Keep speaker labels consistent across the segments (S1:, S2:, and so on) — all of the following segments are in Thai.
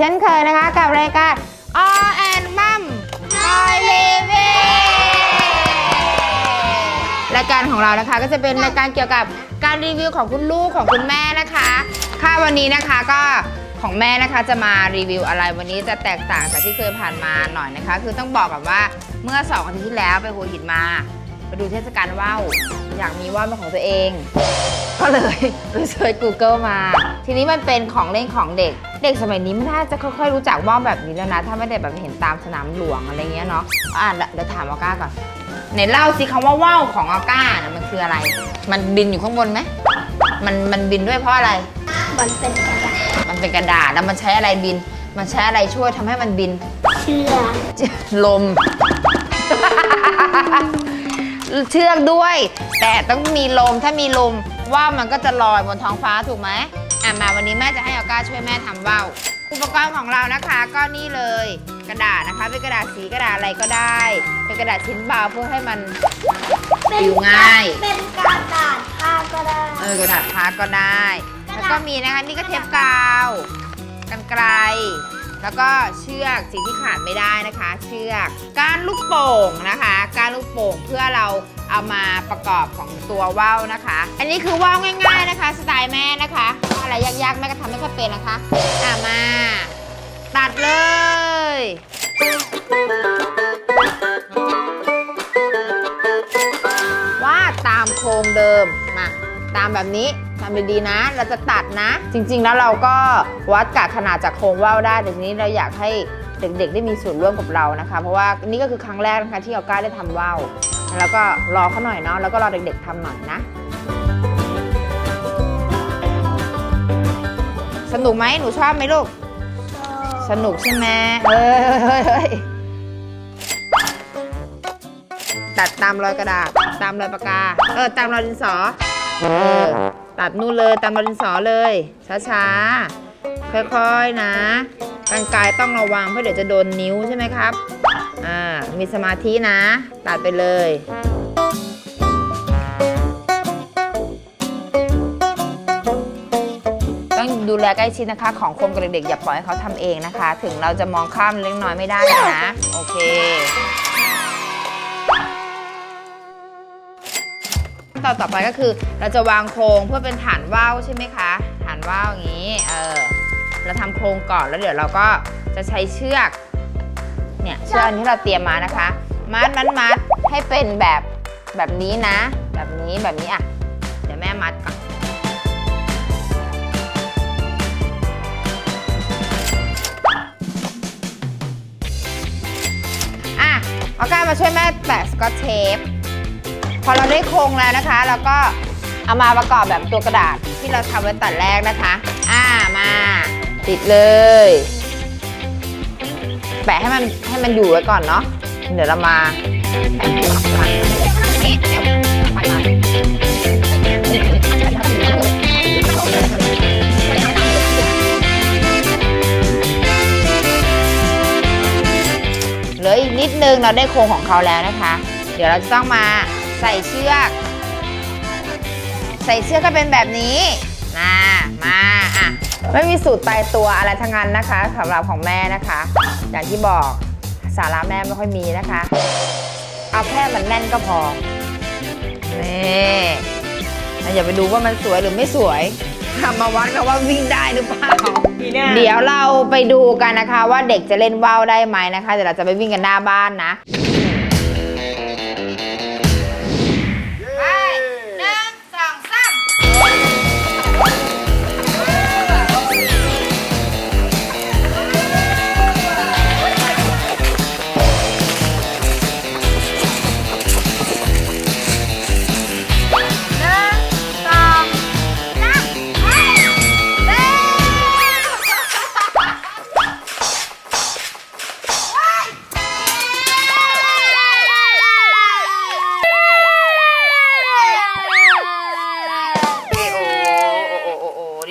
S1: ช่นเคยนะคะกับรายการ All and Mom Boy Living รายการของเรานะคะก็จะเป็นรายการเกี่ยวกับการรีวิวของคุณลูกของคุณแม่นะคะค่ะวันนี้นะคะก็ของแม่นะคะจะมารีวิวอะไรวันนี้จะแตกต่างจากที่เคยผ่านมาหน่อยนะคะ คือต้องบอกก่อนว่าเมื่อ2อาทิตย์ที่แล้วไปหัวหินมาไปดูเทศกาลว่าวอยากมีว่าวเป็นของตัวเอง ก็เลยไปเซิร์ช Google มา ทีนี้มันเป็นของเล่นของเด็ก เด็กสมัยนี้ไม่น่าจะค่อยๆรู้จักว่าวแบบนี้แล้วนะ ถ้าไม่ได้แบบเห็นตามสนามหลวงอะไรเงี้ยเนาะอะเดี๋ยวเดี๋ยวถามออก้าก่อนไหนเล่าสิคำว่าว่าวของออก้าน่ะมันคืออะไร มันบินอยู่ข้างบนไหมมันมันบินด้วยเพราะอะไร
S2: มันเป็นกระดาษ
S1: มันเป็นกระดาษแล้วมันใช้อะไรบิน มันใช้อะไรช่วยทำให้มันบิน
S2: เชือก
S1: ลม เชือกด้วย แต่ต้องมีลมถ้ามีลมว่าวมันก็จะลอยบนท้องฟ้าถูกไหมอะ มาวันนี้แม่จะให้ออก้าช่วยแม่ทำว่าวอุปกรณ์ของเรานะคะก็นี่เลย กระดาษนะคะเป็นกระดาษสีกระดาษอะไรก็ได้ เป็นกระดาษชิ้นเบาเพื่อให้มันปิวง่าย
S2: เป็นกระดาษผ้าก็ได้
S1: เออกระดาษพักก็ได้ แล้วก็มีนะคะนี่ก็เทปกาวกันไกล แล้วก็เชือกสิ่งที่ขาดไม่ได้นะคะ เชือกก้านลูกโป่งนะคะก้านลูกโป่งเพื่อเราเอามาประกอบของตัวว่าวนะคะ อันนี้คือว่าวง่าย ๆนะคะ สไตล์แม่นะคะอะไรยากๆแม่ก็ทำไม่ค่อยเป็นนะคะอะมา ตัดเลยวาดตามโครงเดิม ตามแบบนี้ทำดีๆนะ เราจะตัดนะ จริง ๆ แล้วเราก็วัดกะขนาดจากโครงว่าวได้แต่ทีนี้เราอยากให้เด็กๆ ได้มีส่วนร่วมกับเรานะคะ เพราะว่านี่ก็คือครั้งแรกนะคะที่เอาก้าได้ทำว่าวแล้วก็รอเขาหน่อยเนาะแล้วก็รอเด็กๆทำหน่อยนะ สนุกไหมหนูชอบไหมลูก สนุกใช่ไหมเฮ้ยเฮ้ยเฮ้ยตัดตามรอยกระดาษตามรอยปากกา เออ ตามรอยดินสอ เออตัดนู่นเลยตามรินสอเลย ช้าๆ ค่อยๆนะกรรไกรต้องระวังเพราะเดี๋ยวจะโดนนิ้วใช่ไหมครับ อ่า มีสมาธินะ ตัดไปเลยต้องดูแลใกล้ชิดนะคะ ของคมกับเด็กๆอย่าปล่อยให้เขาทำเองนะคะ ถึงเราจะมองข้ามเล็กน้อยไม่ได้นะ โอเค ต่อต่อไปก็คือ เราจะวางโครงเพื่อเป็นฐานว่าวใช่ไหมคะ ฐานว่าวอย่างนี้ เออ เราทำโครงก่อนแล้วเดี๋ยวเราก็จะใช้เชือก เนี่ยเชือกอันที่เราเตรียมมานะคะ มัดมัดมัดให้เป็นแบบแบบนี้นะ แบบนี้แบบนี้อะ เดี๋ยวแม่มัดก่อนอะเอาก้ามาช่วยแม่แปะสกอตเทป พอเราได้โครงแล้วนะคะ เราก็เอามาประกอบแบบตัวกระดาษที่เราทำไว้ตัดแรกนะคะ อ่ามา ติดเลย แปะให้มันให้มันอยู่ไว้ก่อนเนาะเดี๋ยวเรามาแปะตัวหลังนี่เดี๋ยวไปมาเหลืออีกนิดนึงเราได้โครงของเขาแล้วนะคะ เดี๋ยวเราจะต้องมา ใส่เชือก ใส่เชือกก็เป็นแบบนี้มามาอะไม่มีสูตรตายตัวอะไรทั้งนั้นนะคะสำหรับของแม่นะคะ อย่างที่บอกสาระแม่ไม่ค่อยมีนะคะ เอาแค่มันแน่นก็พอนี่เราอย่าไปดูว่ามันสวยหรือไม่สวยทำมาวัดกันว่าวิ่งได้หรือเปล่า เดี๋ยวเราไปดูกันนะคะ ว่าเด็กจะเล่นว่าวได้ไหมนะคะ เดี๋ยวเราจะไปวิ่งกันหน้าบ้านนะ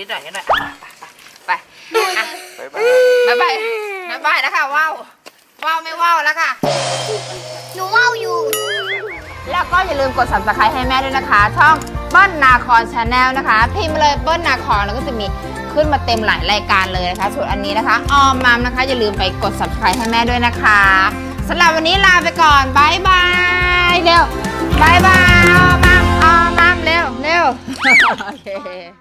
S1: นิดหน่อยนิดหน่อยไปอะบ๊ายบายบ๊ายบายนะคะว้าวว้าวไม่ว้าวแล้วค่ะ
S2: หนูว่าวอยู่
S1: แล้วก็อย่าลืมกด subscribe ให้แม่ด้วยนะคะ ช่องเบิ้ลนาคอนชาแนลนะคะ พิมพ์เลยเบิ้ลนาคอนแล้วก็จะมีขึ้นมาเต็มหลายรายการเลยนะคะ ส่วนอันนี้นะคะออมมัมนะคะ อย่าลืมไปกด subscribe ให้แม่ด้วยนะคะสำหรับวันนี้ลาไปก่อนบายบายเร็วบายบายออมมัมออมมัมเร็วเร็ว โอเค